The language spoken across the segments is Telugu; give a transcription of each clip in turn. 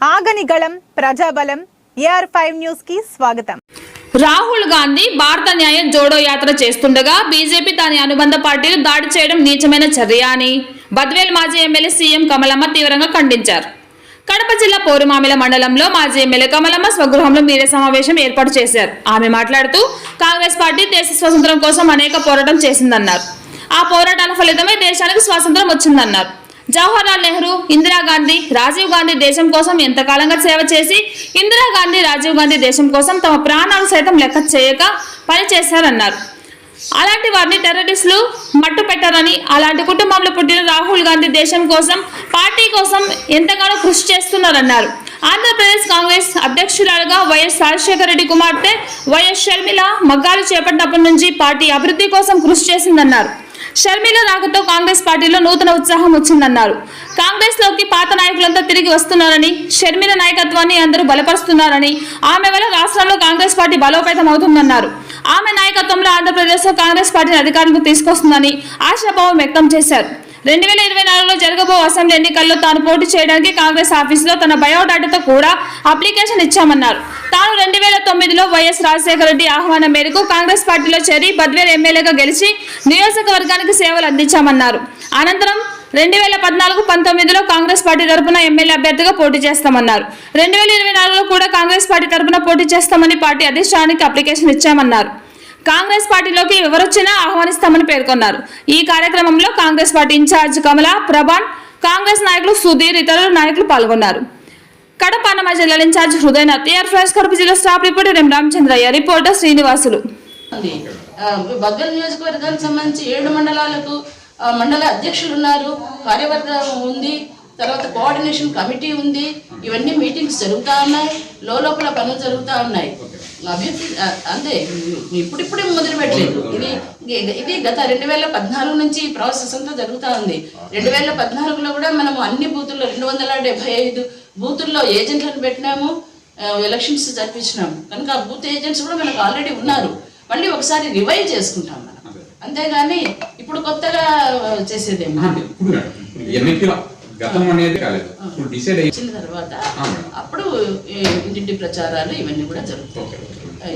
ఆగని గళం ప్రజాబలం ఏఆర్ ఫైవ్ న్యూస్కి స్వాగతం. రాహుల్ గాంధీ భారత న్యాయ జోడో యాత్ర చేస్తుండగా బీజేపీ దాని అనుబంధ పార్టీలు దాడి చేయడం నీచమైన చర్య అని బద్వేల్ మాజీ ఎమ్మెల్యే సీఎం కమలమ్మ తీవ్రంగా ఖండించారు. కడప జిల్లా పోరుమామిల మండలంలో మాజీ ఎమ్మెల్యే కమలమ్మ స్వగృహంలో మీడియా సమావేశం ఏర్పాటు చేశారు. ఆమె మాట్లాడుతూ కాంగ్రెస్ పార్టీ దేశ స్వాతంత్రం కోసం అనేక పోరాటం చేసిందన్నారు. ఆ పోరాటాల ఫలితమే దేశానికి స్వాతంత్రం వచ్చిందన్నారు. జవహర్లాల్ నెహ్రూ ఇందిరాగాంధీ రాజీవ్ గాంధీ దేశం కోసం ఎంతకాలంగా సేవ చేసి ఇందిరాగాంధీ రాజీవ్ గాంధీ దేశం కోసం తమ ప్రాణాలు సైతం లెక్క చేయక పనిచేశారన్నారు అలాంటి వారిని టెర్రరిస్టులు మట్టు పెట్టారని అలాంటి కుటుంబంలో పుట్టిన రాహుల్ గాంధీ దేశం కోసం పార్టీ కోసం ఎంతగానో కృషి చేస్తున్నారన్నారు. ఆంధ్రప్రదేశ్ కాంగ్రెస్ అధ్యక్షురాలుగా వైఎస్ రాజశేఖర రెడ్డి కుమార్తె వైఎస్ షర్మిల మగ్గాలు చేపట్టినప్పటి నుంచి పార్టీ అభివృద్ధి కోసం కృషి చేసిందన్నారు. షర్మిల రాకతో కాంగ్రెస్ పార్టీలో నూతన ఉత్సాహం వచ్చిందన్నారు. కాంగ్రెస్లోకి పాత నాయకులంతా తిరిగి వస్తున్నారని షర్మిల నాయకత్వాన్ని అందరూ బలపరుస్తున్నారని ఆమె వల్ల రాష్ట్రంలో కాంగ్రెస్ పార్టీ బలోపేతం అవుతుందన్నారు ఆమె నాయకత్వంలో ఆంధ్రప్రదేశ్లో కాంగ్రెస్ పార్టీని అధికారంలో తీసుకొస్తుందని ఆశాభావం వ్యక్తం చేశారు. రెండు వేల ఇరవై నాలుగులో జరగబో అసెంబ్లీ ఎన్నికల్లో తాను పోటీ చేయడానికి కాంగ్రెస్ ఆఫీసులో తన బయోడాటాతో కూడా అప్లికేషన్ ఇచ్చామన్నారు. తాను రెండు వేల తొమ్మిదిలో వైఎస్ రాజశేఖర రెడ్డి ఆహ్వానం మేరకు కాంగ్రెస్ పార్టీలో చేరి బద్వేలు ఎమ్మెల్యేగా గెలిచి నియోజకవర్గానికి సేవలు అందించామన్నారు. అనంతరం రెండు వేల పద్నాలుగు పంతొమ్మిదిలో కాంగ్రెస్ పార్టీ తరపున ఎమ్మెల్యే అభ్యర్థిగా పోటీ చేస్తామన్నారు. రెండు వేల ఇరవై నాలుగులో కూడా కాంగ్రెస్ పార్టీ తరపున పోటీ చేస్తామని పార్టీ అధిష్టానానికి అప్లికేషన్ ఇచ్చామన్నారు. కాంగ్రెస్ పార్టీలోకి ఎవరొచ్చినా ఆహ్వానిస్తామని పేర్కొన్నారు. ఈ కార్యక్రమంలో కాంగ్రెస్ పార్టీ ఇన్ఛార్జ్ కమల ప్రభాన్ కాంగ్రెస్ నాయకులు సుధీర్ ఇతరులు నాయకులు పాల్గొన్నారు. కడప అన్నమ జిల్లాల incharge Hrudayanath air fresh Kadapa జిల్లా staff reporter M Ramachandraiah reporter Srinivasulu. నియోజకవర్గానికి సంబంధించి ఏడు మండలాలకు మండల అధ్యక్షులు ఉన్నారు కార్యవర్గం ఉంది. తర్వాత కోఆర్డినేషన్ కమిటీ ఉంది. ఇవన్నీ మీటింగ్స్ జరుగుతూ ఉన్నాయి. లోపల పనులు జరుగుతూ ఉన్నాయి. అభ్యర్థి అంతే. ఇప్పుడిప్పుడే మొదలు పెట్టలేదు. ఇది ఇది గత రెండు వేల పద్నాలుగు నుంచి ఈ ప్రాసెస్ అంతా జరుగుతూ ఉంది. రెండు వేల పద్నాలుగులో కూడా మనము అన్ని బూతుల్లో రెండు వందల డెబ్బై ఐదు బూతుల్లో ఏజెంట్లను పెట్టినాము. ఎలక్షన్స్ జరిపించినాము. కనుక ఆ బూత్ ఏజెంట్స్ కూడా మనకు ఆల్రెడీ ఉన్నారు. మళ్ళీ ఒకసారి రివైవ్ చేసుకుంటాం మనం. అంతేగాని ఇప్పుడు కొత్తగా చేసేదేమో గతం అనేది కాలేదు. ఇప్పుడు డిసైడ్ అయ్యి వచ్చిన తర్వాత. అప్పుడు ఇంటింటి ప్రచారాలు ఇవన్నీ కూడా జరుగుతాయి.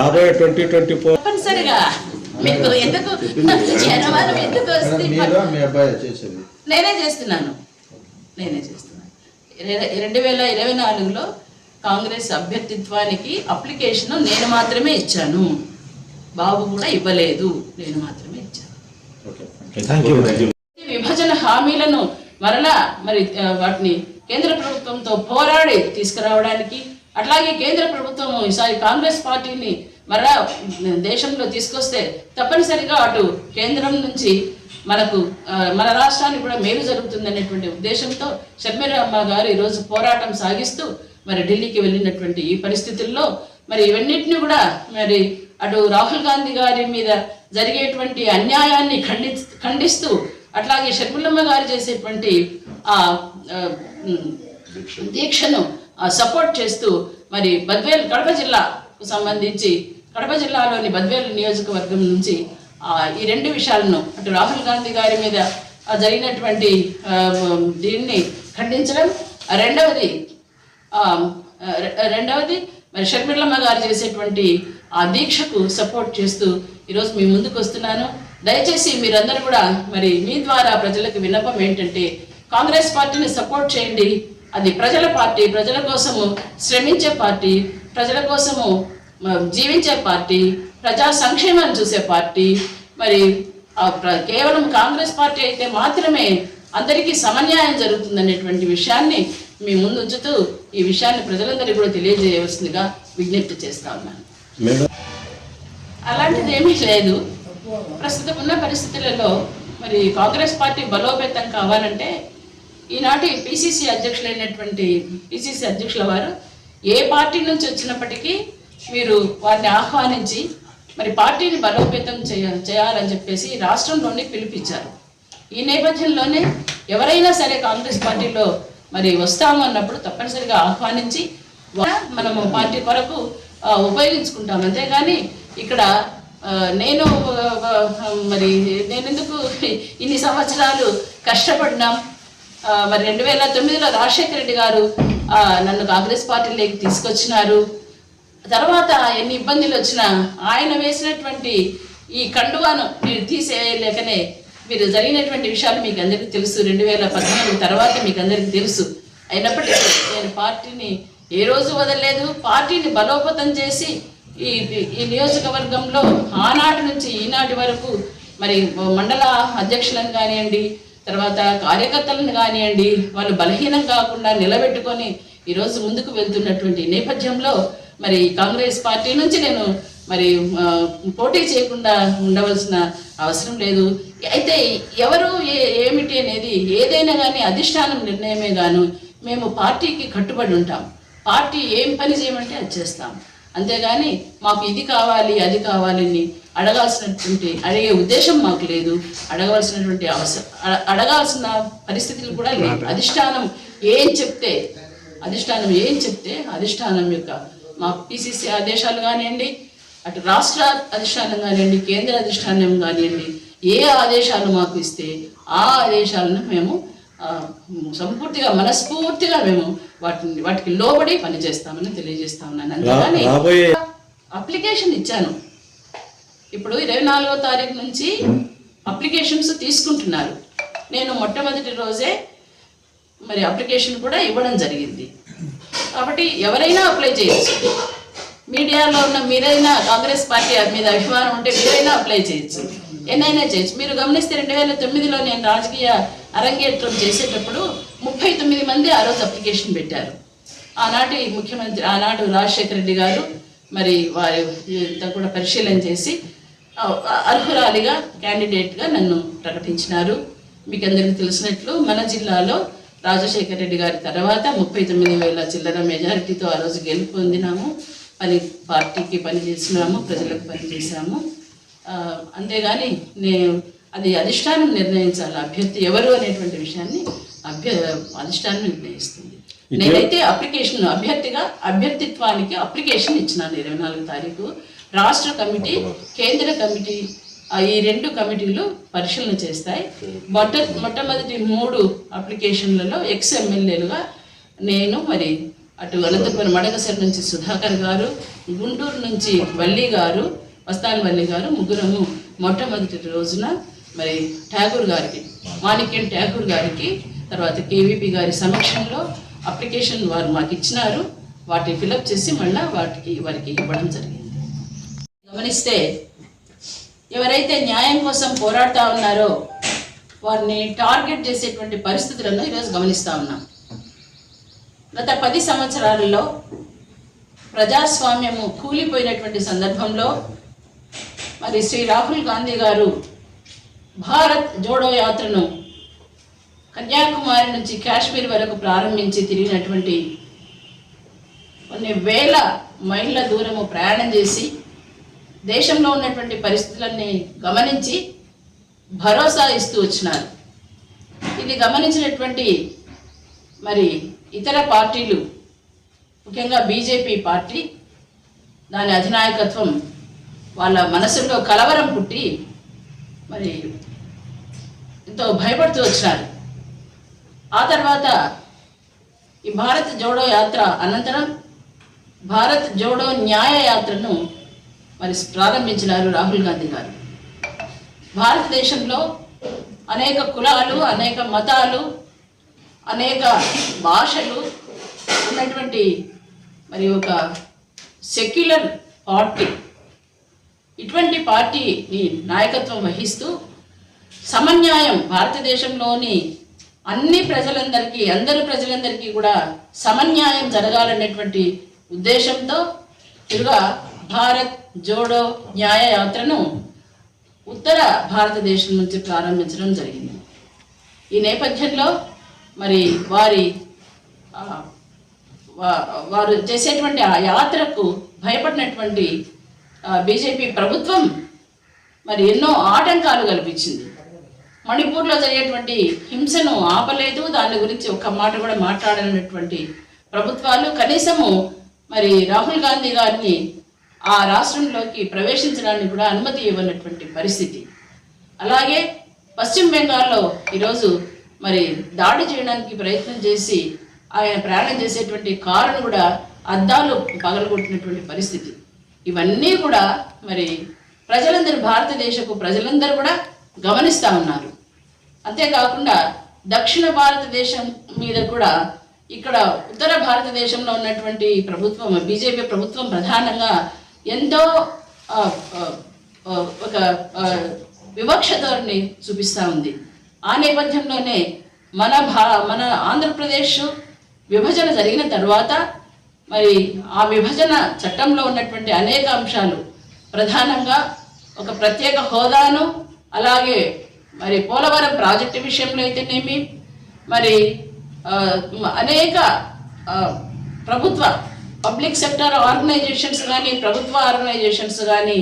రాబోయే ట్వంటీ ట్వంటీ ఫోర్ తప్పనిసరిగా. మీకు ఎందుకు జనవరం ఎందుకు వస్తుంది? మీరు మీ అబ్బాయి చేసేది. నేనే చేస్తున్నాను. నేనే చేస్తున్నాను. రెండు వేల ఇరవై నాలుగులో కాంగ్రెస్ అభ్యర్థిత్వానికి అప్లికేషన్ నేను మాత్రమే ఇచ్చాను. బాబు కూడా ఇవ్వలేదు. నేను మాత్రమే ఇచ్చాను. విభజన హామీలను మరలా మరి వాటిని కేంద్ర ప్రభుత్వంతో పోరాడి తీసుకురావడానికి అట్లాగే కేంద్ర ప్రభుత్వం ఈసారి కాంగ్రెస్ పార్టీని మరలా దేశంలో తీసుకొస్తే తప్పనిసరిగా అటు కేంద్రం నుంచి మనకు మన రాష్ట్రానికి కూడా మేలు జరుగుతుందనేటువంటి ఉద్దేశంతో షర్మిరమ్మ గారు ఈరోజు పోరాటం సాగిస్తూ మరి ఢిల్లీకి వెళ్ళినటువంటి ఈ పరిస్థితుల్లో మరి ఇవన్నిటిని కూడా మరి అటు రాహుల్ గాంధీ గారి మీద జరిగేటువంటి అన్యాయాన్ని ఖండి ఖండిస్తూ అట్లాగే షర్మిలమ్మ గారు చేసేటువంటి ఆ దీక్షను. సపోర్ట్ చేస్తూ మరి బద్వేల్ కడప జిల్లాకు సంబంధించి కడప జిల్లాలోని బద్వేల్ నియోజకవర్గం నుంచి ఆ, ఈ రెండు విషయాలను అటు రాహుల్ గాంధీ గారి మీద జరిగినటువంటి దీన్ని ఖండించడం. రెండవది రెండవది మరి షర్మిలమ్మ గారు చేసేటువంటి ఆ దీక్షకు సపోర్ట్ చేస్తూ ఈరోజు మీ ముందుకు వస్తున్నాను. దయచేసి మీరందరూ కూడా మరి మీ ద్వారా ప్రజలకు విన్నపం ఏంటంటే కాంగ్రెస్ పార్టీని సపోర్ట్ చేయండి. అది ప్రజల పార్టీ ప్రజల కోసము శ్రమించే పార్టీ ప్రజల కోసము జీవించే పార్టీ ప్రజా సంక్షేమాన్ని చూసే పార్టీ. మరి కేవలం కాంగ్రెస్ పార్టీ అయితే మాత్రమే అందరికీ సమన్యాయం జరుగుతుందనేటువంటి విషయాన్ని మీ ముందు ఉంచుతూ ఈ విషయాన్ని ప్రజలందరికీ కూడా తెలియజేయవలసిందిగా విజ్ఞప్తి చేస్తా ఉన్నాను. అలాంటిది ఏమీ లేదు. ప్రస్తుతం ఉన్న పరిస్థితులలో మరి కాంగ్రెస్ పార్టీ బలోపేతం కావాలంటే ఈనాటి పిసిసి అధ్యక్షులైనటువంటి పిసిసి అధ్యక్షుల వారు ఏ పార్టీ నుంచి వచ్చినప్పటికీ మీరు వారిని ఆహ్వానించి మరి పార్టీని బలోపేతం చేయ చేయాలని చెప్పేసి రాష్ట్రంలోని పిలిపించారు. ఈ నేపథ్యంలోనే ఎవరైనా సరే కాంగ్రెస్ పార్టీలో మరి వస్తాము అన్నప్పుడు తప్పనిసరిగా ఆహ్వానించి మనము పార్టీ కొరకు ఉపయోగించుకుంటాం. అంతేగాని ఇక్కడ నేను మరి నేను ఎందుకు ఇన్ని సంవత్సరాలు కష్టపడినాం? మరి రెండు వేల తొమ్మిదిలో రాజశేఖర రెడ్డి గారు నన్ను కాంగ్రెస్ పార్టీలోకి తీసుకొచ్చినారు. తర్వాత ఎన్ని ఇబ్బందులు వచ్చినా ఆయన వేసినటువంటి ఈ కండువాను మీరు తీసేయలేకనే మీరు జరిగినటువంటి విషయాలు మీకు అందరికీ తెలుసు. రెండు వేల పద్నాలుగు తర్వాత మీకు అందరికీ తెలుసు. అయినప్పటికీ నేను పార్టీని ఏ రోజు వదలలేదు. పార్టీని బలోపతం చేసి ఈ ఈ నియోజకవర్గంలో ఆనాటి నుంచి ఈనాటి వరకు మరి మండల అధ్యక్షులను కానివ్వండి తర్వాత కార్యకర్తలను కానివ్వండి వాళ్ళు బలహీనం కాకుండా నిలబెట్టుకొని ఈరోజు ముందుకు వెళ్తున్నటువంటి నేపథ్యంలో మరి కాంగ్రెస్ పార్టీ నుంచి నేను మరి పోటీ చేయకుండా ఉండవలసిన అవసరం లేదు. అయితే ఎవరు ఏ ఏమిటి అనేది ఏదైనా కానీ అధిష్టానం నిర్ణయమే గాను మేము పార్టీకి కట్టుబడి ఉంటాం. పార్టీ ఏం పని చేయమంటే అది చేస్తాం. అంతేగాని మాకు ఇది కావాలి అది కావాలని అడగాల్సినటువంటి అడిగే ఉద్దేశం మాకు లేదు. అడగవలసినటువంటి అవసరం అడ- అడగాల్సిన పరిస్థితులు కూడా లేవు. అధిష్టానం ఏం చెప్తే అధిష్టానం ఏం చెప్తే అధిష్టానం యొక్క మా పిసిసి ఆదేశాలు కానివ్వండి అటు రాష్ట్ర అధిష్టానం కానివ్వండి కేంద్ర అధిష్టానం కానివ్వండి ఏ ఆదేశాలు మాకు ఇస్తే ఆ ఆదేశాలను మేము సంపూర్తిగా మనస్ఫూర్తిగా మేము వాటిని వాటికి లోబడి పనిచేస్తామని తెలియజేస్తా ఉన్నాను. రాబోయే అప్లికేషన్ ఇచ్చాను. ఇప్పుడు ఇరవై నాలుగో తారీఖు నుంచి అప్లికేషన్స్ తీసుకుంటున్నారు. నేను మొట్టమొదటి రోజే మరి అప్లికేషన్ కూడా ఇవ్వడం జరిగింది. కాబట్టి ఎవరైనా అప్లై చేయొచ్చు. మీడియాలో ఉన్న మీరైనా కాంగ్రెస్ పార్టీ మీద అభిమానం ఉంటే మీరైనా అప్లై చేయొచ్చు. ఎన్నైనా చేయొచ్చు. మీరు గమనిస్తే రెండు వేల తొమ్మిదిలో నేను రాజకీయ అరంగేట్రం చేసేటప్పుడు ముప్పై తొమ్మిది మంది ఆ రోజు అప్లికేషన్ పెట్టారు. ఆనాటి ముఖ్యమంత్రి ఆనాడు రాజశేఖర రెడ్డి గారు మరి వారి ఇంతా కూడా పరిశీలన చేసి అర్హురాలిగా క్యాండిడేట్గా నన్ను ప్రకటించినారు. మీకు అందరికీ తెలిసినట్లు మన జిల్లాలో రాజశేఖర రెడ్డి గారి తర్వాత ముప్పై తొమ్మిది వేల చిల్లర మెజారిటీతో ఆ రోజు గెలుపు పొందినాము. పని పార్టీకి పనిచేసినాము ప్రజలకు పనిచేసాము అంతేగాని నేను అది అధిష్టానం నిర్ణయించాలి అభ్యర్థి ఎవరు అనేటువంటి విషయాన్ని అభ్య అధిష్టానం నిర్ణయిస్తుంది. నేనైతే అప్లికేషన్ అభ్యర్థిగా అభ్యర్థిత్వానికి అప్లికేషన్ ఇచ్చినాను ఇరవై నాలుగు తారీఖు. రాష్ట్ర కమిటీ కేంద్ర కమిటీ ఈ రెండు కమిటీలు పరిశీలన చేస్తాయి. మొట్ట మొట్టమొదటి మూడు అప్లికేషన్లలో ఎక్స్ ఎమ్మెల్యేలుగా నేను మరి అటు అనంతపురం మడకసరి నుంచి సుధాకర్ గారు గుంటూరు నుంచి వల్లి గారు వస్తాన్ వల్లి గారు ముగ్గురము మొట్టమొదటి రోజున మరి ఠాగూర్ గారికి మాణిక్యం ఠాగూర్ గారికి తర్వాత కేవీపీ గారి సమక్షంలో అప్లికేషన్ వారు మాకు ఇచ్చినారు. వాటిని ఫిలప్ చేసి మళ్ళీ వాటికి వారికి ఇవ్వడం జరిగింది. గమనిస్తే ఎవరైతే న్యాయం కోసం పోరాడుతూ ఉన్నారో వారిని టార్గెట్ చేసేటువంటి పరిస్థితులను ఈరోజు గమనిస్తూ ఉన్నాం. గత పది సంవత్సరాలలో ప్రజాస్వామ్యము కూలిపోయినటువంటి సందర్భంలో మరి శ్రీ రాహుల్ గాంధీ గారు భారత్ జోడో యాత్రను కన్యాకుమారి నుంచి కాశ్మీర్ వరకు ప్రారంభించి తిరిగినటువంటి కొన్ని వేల మైళ్ళ దూరము ప్రయాణం చేసి దేశంలో ఉన్నటువంటి పరిస్థితులన్నీ గమనించి భరోసా ఇస్తూ వచ్చినారు. ఇది గమనించినటువంటి మరి ఇతర పార్టీలు ముఖ్యంగా బీజేపీ పార్టీ దాని అధినాయకత్వం వాళ్ళ మనసులో కలవరం పుట్టి మరి ఎంతో భయపడుతూ వచ్చినారు. ఆ తర్వాత ఈ భారత్ జోడో యాత్ర అనంతరం భారత్ జోడో న్యాయ యాత్రను మరి ప్రారంభించినారు రాహుల్ గాంధీ గారు. భారతదేశంలో అనేక కులాలు అనేక మతాలు అనేక భాషలు ఉన్నటువంటి మరి ఒక సెక్యులర్ పార్టీ. ఇటువంటి పార్టీని నాయకత్వం వహిస్తూ సమన్యాయం భారతదేశంలోని అన్ని ప్రజలందరికీ అందరు ప్రజలందరికీ కూడా సమన్యాయం జరగాలనేటువంటి ఉద్దేశంతో తిరుగా భారత్ జోడో న్యాయ యాత్రను ఉత్తర భారతదేశం నుంచి ప్రారంభించడం జరిగింది. ఈ నేపథ్యంలో మరి వారి వారు చేసేటువంటి ఆ యాత్రకు భయపడినటువంటి బీజేపీ ప్రభుత్వం మరి ఎన్నో ఆటంకాలు కల్పించింది. మణిపూర్లో జరిగేటువంటి హింసను ఆపలేదు. దాని గురించి ఒక్క మాట కూడా మాట్లాడనటువంటి ప్రభుత్వాలు. కనీసము మరి రాహుల్ గాంధీ గారిని ఆ రాష్ట్రంలోకి ప్రవేశించడానికి కూడా అనుమతి ఇవ్వనటువంటి పరిస్థితి. అలాగే పశ్చిమ బెంగాల్లో ఈరోజు మరి దాడి చేయడానికి ప్రయత్నం చేసి ఆయన ప్రయాణం చేసేటువంటి కారును కూడా అద్దాలు పగలగొట్టినటువంటి పరిస్థితి. ఇవన్నీ కూడా మరి ప్రజలందరూ భారతదేశపు ప్రజలందరూ కూడా గమనిస్తూ ఉన్నారు. అంతేకాకుండా దక్షిణ భారతదేశం మీద కూడా ఇక్కడ ఉత్తర భారతదేశంలో ఉన్నటువంటి ప్రభుత్వం బీజేపీ ప్రభుత్వం ప్రధానంగా ఎంతో ఒక వివక్ష ధోరణి చూపిస్తూ ఉంది. ఆ నేపథ్యంలోనే మన భా మన ఆంధ్రప్రదేశ్ విభజన జరిగిన తర్వాత మరి ఆ విభజన చట్టంలో ఉన్నటువంటి అనేక అంశాలు ప్రధానంగా ఒక ప్రత్యేక హోదాను అలాగే మరి పోలవరం ప్రాజెక్టు విషయంలో అయితేనేమి? మరి అనేక ప్రభుత్వ పబ్లిక్ సెక్టర్ ఆర్గనైజేషన్స్ కానీ ప్రభుత్వ ఆర్గనైజేషన్స్ కానీ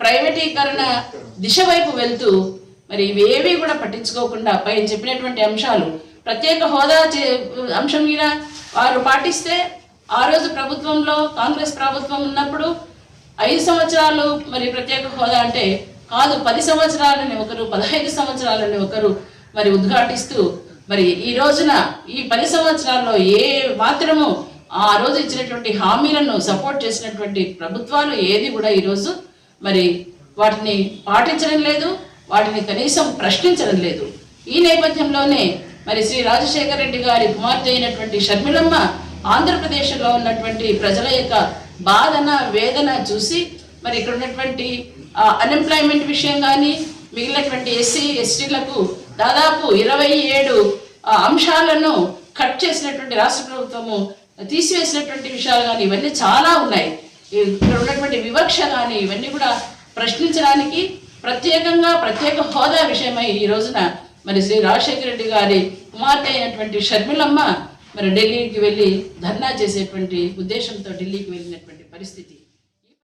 ప్రైవేటీకరణ దిశ వైపు వెళ్తూ మరి ఇవేవి కూడా పట్టించుకోకుండా పైన చెప్పినటువంటి అంశాలు ప్రత్యేక హోదా చే- అంశం మీద వారు పాటిస్తే ఆ రోజు ప్రభుత్వంలో కాంగ్రెస్ ప్రభుత్వం ఉన్నప్పుడు ఐదు సంవత్సరాలు మరి ప్రత్యేక హోదా అంటే కాదు పది సంవత్సరాలని ఒకరు పదహైదు సంవత్సరాలని ఒకరు మరి ఉద్ఘాటిస్తూ మరి ఈ రోజున ఈ పది సంవత్సరాల్లో ఏ మాత్రము ఆ రోజు ఇచ్చినటువంటి హామీలను సపోర్ట్ చేసినటువంటి ప్రభుత్వాలు ఏది కూడా ఈరోజు మరి వాటిని పాటించడం లేదు వాటిని కనీసం ప్రశ్నించడం లేదు. ఈ నేపథ్యంలోనే మరి శ్రీ రాజశేఖర రెడ్డి గారి కుమార్తె అయినటువంటి షర్మిలమ్మ ఆంధ్రప్రదేశ్లో ఉన్నటువంటి ప్రజల యొక్క బాధన వేదన చూసి మరి ఇక్కడ ఉన్నటువంటి అన్ఎంప్లాయ్మెంట్ విషయం కానీ మిగిలినటువంటి ఎస్సీ ఎస్టీలకు దాదాపు ఇరవై ఏడు అంశాలను కట్ చేసినటువంటి రాష్ట్ర ప్రభుత్వము తీసివేసినటువంటి విషయాలు కానీ ఇవన్నీ చాలా ఉన్నాయి. ఇక్కడ ఉన్నటువంటి వివక్ష కానీ ఇవన్నీ కూడా ప్రశ్నించడానికి ప్రత్యేకంగా ప్రత్యేక హోదా విషయమై ఈ రోజున మరి శ్రీ రాజశేఖర రెడ్డి గారి కుమార్తె అయినటువంటి షర్మిలమ్మ మరి ఢిల్లీకి వెళ్ళి ధర్నా చేసేటువంటి ఉద్దేశంతో ఢిల్లీకి వెళ్ళినటువంటి పరిస్థితి.